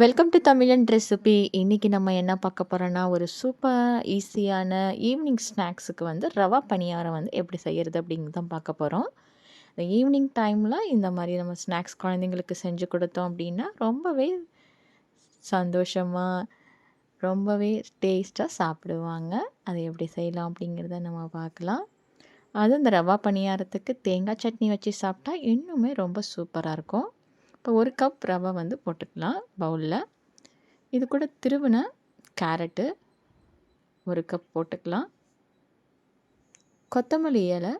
Welcome to தமிழன் recipe இன்றைக்கி நம்ம என்ன பார்க்க போகிறோன்னா ஒரு சூப்பர் ஈஸியான ஈவினிங் ஸ்நாக்ஸுக்கு வந்து ரவா பணியாரம் வந்து எப்படி செய்கிறது அப்படிங்கிறது தான் பார்க்க போகிறோம் இந்த ஈவினிங் டைமில் இந்த மாதிரி நம்ம ஸ்நாக்ஸ் குழந்தைங்களுக்கு செஞ்சு கொடுத்தோம் அப்படின்னா ரொம்பவே சந்தோஷமாக ரொம்பவே டேஸ்ட்டாக சாப்பிடுவாங்க. அதை எப்படி செய்யலாம் அப்படிங்கிறத நம்ம பார்க்கலாம். அதுவும் இந்த ரவா பணியாரத்துக்கு தேங்காய் சட்னி வச்சு சாப்பிட்டா இன்னுமே ரொம்ப சூப்பராக இருக்கும். இப்போ ஒரு கப் ரவை வந்து போட்டுக்கலாம் பவுலில் இது கூட திருவின கேரட்டு ஒரு கப் போட்டுக்கலாம். கொத்தமல்லி இலை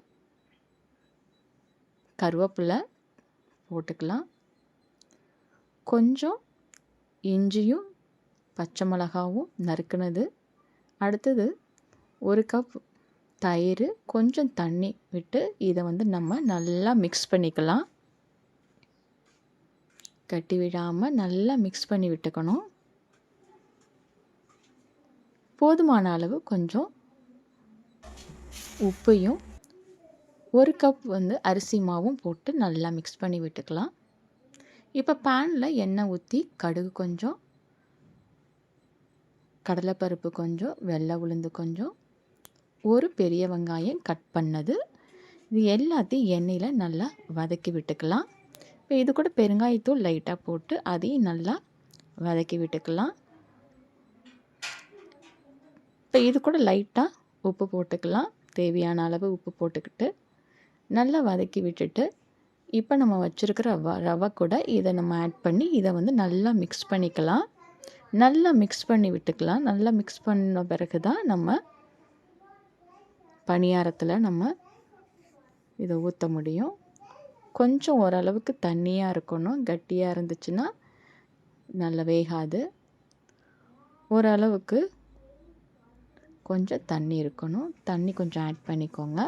கருவேப்பிலை போட்டுக்கலாம். கொஞ்சம் இஞ்சியும் பச்சை மிளகாவும் நறுக்குனது. அடுத்தது ஒரு கப் தயிர் கொஞ்சம் தண்ணி விட்டு இதை வந்து நம்ம நல்லா மிக்ஸ் பண்ணிக்கலாம். கட்டி விடாமல் நல்லா மிக்ஸ் பண்ணி விட்டுக்கணும். போதுமான அளவு கொஞ்சம் உப்பையும் ஒரு கப் வந்து அரிசி மாவும் போட்டு நல்லா மிக்ஸ் பண்ணி விட்டுக்கலாம். இப்போ பேனில் எண்ணெய் ஊற்றி கடுகு கொஞ்சம் கடலைப்பருப்பு கொஞ்சம் வெள்ளை உளுந்து கொஞ்சம் ஒரு பெரிய வெங்காயம் கட் பண்ணது. இது எல்லாத்தையும் எண்ணெயில் நல்லா வதக்கி விட்டுக்கலாம். இப்போ இது கூட பெருங்காயத்தூள் லைட்டாக போட்டு அதையும் நல்லா வதக்கி விட்டுக்கலாம். இப்போ இது கூட லைட்டாக உப்பு போட்டுக்கலாம். தேவையான அளவு உப்பு போட்டுக்கிட்டு நல்லா வதக்கி விட்டுட்டு இப்போ நம்ம வச்சுருக்கிற ரவா ரவை கூட இதை நம்ம ஆட் பண்ணி இதை வந்து நல்லா மிக்ஸ் பண்ணிக்கலாம். நல்லா மிக்ஸ் பண்ணி விட்டுக்கலாம். நல்லா மிக்ஸ் பண்ண பிறகு தான் நம்ம பணியாரத்தில் நம்ம இதை ஊற்ற முடியும். கொஞ்சம் ஓரளவுக்கு தண்ணியாக இருக்கணும். கட்டியாக இருந்துச்சுன்னா நல்லா வேகாது. ஓரளவுக்கு கொஞ்சம் தண்ணி இருக்கணும். தண்ணி கொஞ்சம் ஆட் பண்ணிக்கோங்க.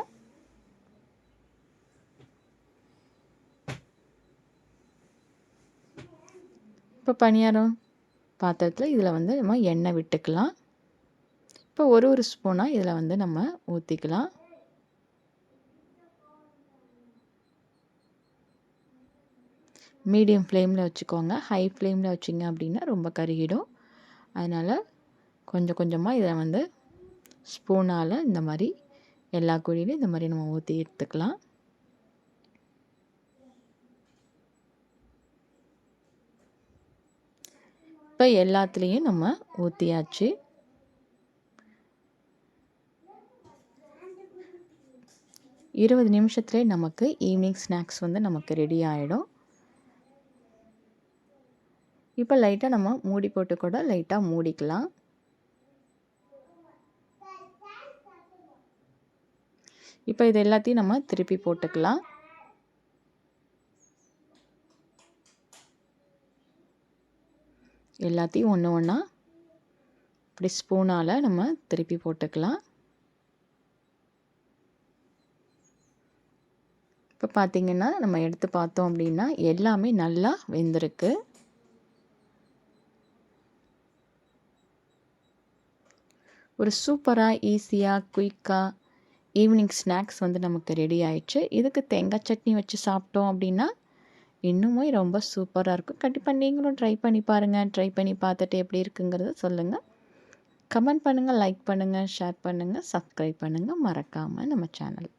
இப்போ பணியாரம் பாத்திரத்தில் இதில் வந்து நம்ம எண்ணெய் விட்டுக்கலாம். இப்போ ஒரு ஒரு ஸ்பூனாக இதில் வந்து நம்ம ஊற்றிக்கலாம் மீடியம் ஃப்ளேமில் வச்சுக்கோங்க. ஹை ஃப்ளேமில் வச்சிங்க அப்படின்னா ரொம்ப கருகிடும். அதனால் கொஞ்சம் கொஞ்சமாக இதை வந்து ஸ்பூனால் இந்த மாதிரி எல்லா குழியிலும் இந்த மாதிரி நம்ம ஊற்றி எடுத்துக்கலாம். இப்போ எல்லாத்துலேயும் நம்ம ஊற்றியாச்சு. இருபது நிமிஷத்துலேயே நமக்கு ஈவினிங் ஸ்நாக்ஸ் வந்து நமக்கு ரெடி ஆகிடும். இப்போ லைட்டாக நம்ம மூடி போட்டு கூட லைட்டாக மூடிக்கலாம். இப்போ இது எல்லாத்தையும் நம்ம திருப்பி போட்டுக்கலாம். எல்லாத்தையும் ஒன்று ஒன்றா இப்படி ஸ்பூனால் நம்ம திருப்பி போட்டுக்கலாம். இப்போ பார்த்திங்கன்னா நம்ம எடுத்து பார்த்தோம் அப்படின்னா எல்லாமே நல்லா வெந்திருக்கு. ஒரு சூப்பராக ஈஸியாக குயிக்காக ஈவினிங் ஸ்நாக்ஸ் வந்து நமக்கு ரெடி ஆயிடுச்சு. இதுக்கு தேங்காய் சட்னி வச்சு சாப்பிட்டோம் அப்படின்னா இன்னுமே ரொம்ப சூப்பராக இருக்கும். கண்டிப்பாக நீங்களும் ட்ரை பண்ணி பாருங்கள் ட்ரை பண்ணி பார்த்துட்டு எப்படி இருக்குங்கிறத சொல்லுங்கள் கமெண்ட் பண்ணுங்கள் லைக் பண்ணுங்கள் ஷேர் பண்ணுங்கள் சப்ஸ்கிரைப் பண்ணுங்கள் மறக்காமல் நம்ம சேனல்